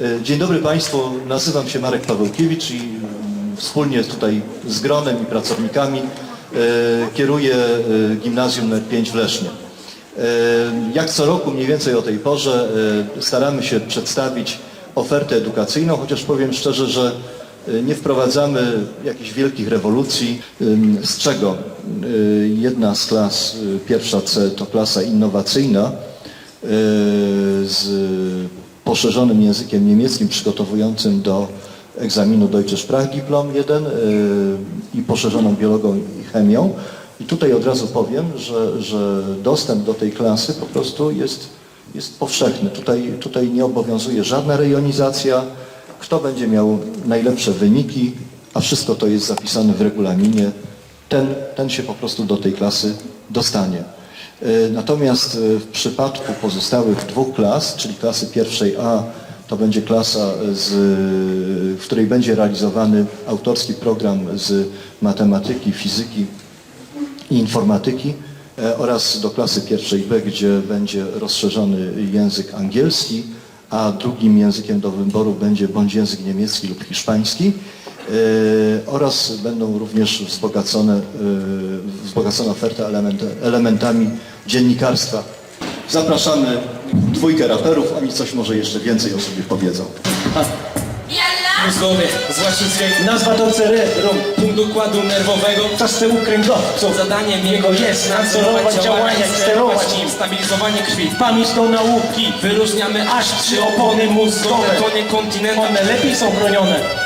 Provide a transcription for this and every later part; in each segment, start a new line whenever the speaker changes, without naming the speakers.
E, Dzień dobry Państwu, nazywam się Marek Pawełkiewicz i mm, wspólnie tutaj z gronem i pracownikami e, kieruję e, gimnazjum nr 5 w Lesznie. E, Jak co roku mniej więcej o tej porze e, staramy się przedstawić ofertę edukacyjną, chociaż powiem szczerze, że e, nie wprowadzamy jakichś wielkich rewolucji, z czego jedna z klas, pierwsza C to klasa innowacyjna z poszerzonym językiem niemieckim przygotowującym do egzaminu Deutsche Sprachdiplom 1 y, i poszerzoną biologią i chemią. I tutaj od razu powiem, że, że dostęp do tej klasy po prostu jest, jest powszechny. Tutaj, tutaj nie obowiązuje żadna rejonizacja. Kto będzie miał najlepsze wyniki, a wszystko to jest zapisane w regulaminie, ten, ten się po prostu do tej klasy dostanie. E, Natomiast e, w przypadku pozostałych dwóch klas, czyli klasy pierwszej A, to będzie klasa, z, w której będzie realizowany autorski program z matematyki, fizyki i informatyki e, oraz do klasy pierwszej B, gdzie będzie rozszerzony język angielski, a drugim językiem do wyboru będzie bądź język niemiecki lub hiszpański e, oraz będą również wzbogacone, e, wzbogacona oferta element, elementami dziennikarstwa. Zapraszamy dwójkę raperów, oni coś może jeszcze więcej o sobie powiedzą.
Mózgowy, złacińskiej
Nazwa to cerebrum,
punkt układu nerwowego
czas tyłu kręgowców.
Zadaniem jego jest nadzorować działania i sterować nim Stabilizowanie krwi
Pamięć do nauki,
Wyróżniamy aż trzy
opony mózgowe.
To nie kontynenta
One lepiej są chronione.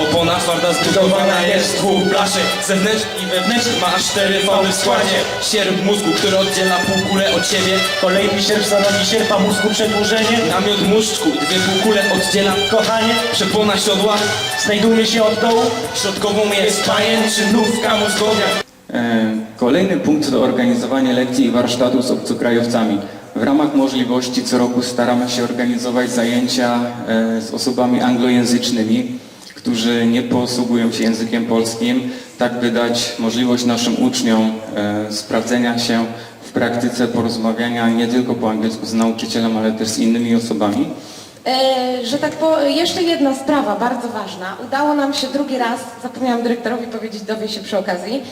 Opona twarda zbudowana jest z dwóch blaszek Zewnętrzny i wewnętrzny ma aż cztery fauny w składzie Sierp mózgu, który oddziela półkulę od siebie
Kolejny sierp stanowi sierpa mózgu przedłużenie.
Namiot mózgu, dwie półkule oddziela
Kochanie,
Przepłona siodła,
znajduje się od dołu.
środkową jest pajęczynówka mózgowia
E, Kolejny punkt to organizowanie lekcji i warsztatów z obcokrajowcami. W ramach możliwości co roku staramy się organizować zajęcia e, z osobami anglojęzycznymi, którzy nie posługują się językiem polskim, tak by dać możliwość naszym uczniom e, sprawdzenia się w praktyce porozmawiania nie tylko po angielsku z nauczycielem, ale też z innymi osobami.
E, że tak po, jeszcze jedna sprawa bardzo ważna. Udało nam się drugi raz, zapomniałam dyrektorowi powiedzieć, dowie się przy okazji,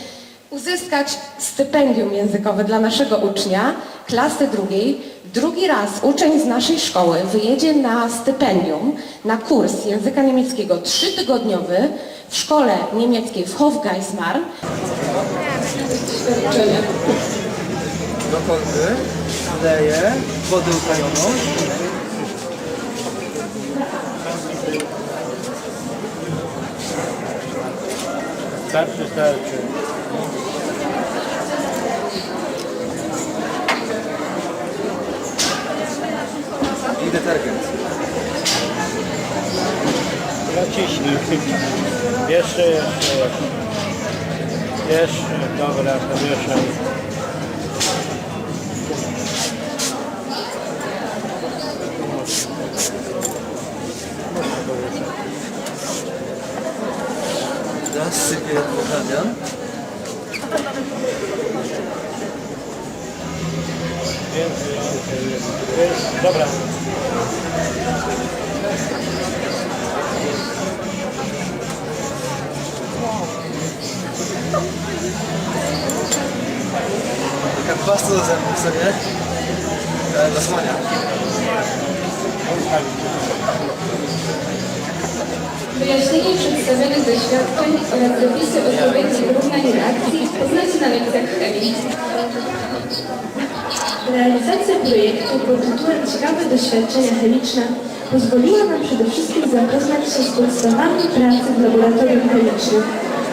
uzyskać stypendium językowe dla naszego ucznia klasy drugiej. Drugi raz uczeń z naszej szkoły wyjedzie na stypendium, na kurs języka niemieckiego trzytygodniowy w szkole niemieckiej w Hofgeismar.
do kolby, leję wodę utajoną.
Starczy, starczy.
i detergent.
Naciśnij. Jeszcze, jeszcze. Jeszcze, dobra, pomieszaj.
Teraz sypię
więcej. Dobra.
Taka pasta do zębów, co nie? E, Zasłania.
Wyjaśnienie przedstawionych doświadczeń oraz zapisy odpowiedzi równań reakcji poznacie na lekcjach chemii. Realizacja projektu pod tytułem Ciekawe doświadczenia chemiczne pozwoliła nam przede wszystkim zapoznać się z podstawami pracy w laboratorium chemicznym,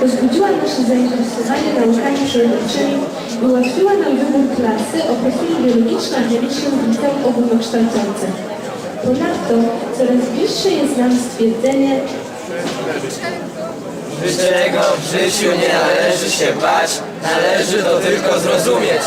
rozbudziła nasze zainteresowanie naukami przyrodniczymi i ułatwiła nam wybór klasy o profilu biologiczno-chemicznym liceum ogólnokształcącym. Ponadto coraz bliższe jest nam stwierdzenie,
Czego w życiu nie należy się bać, należy to tylko zrozumieć.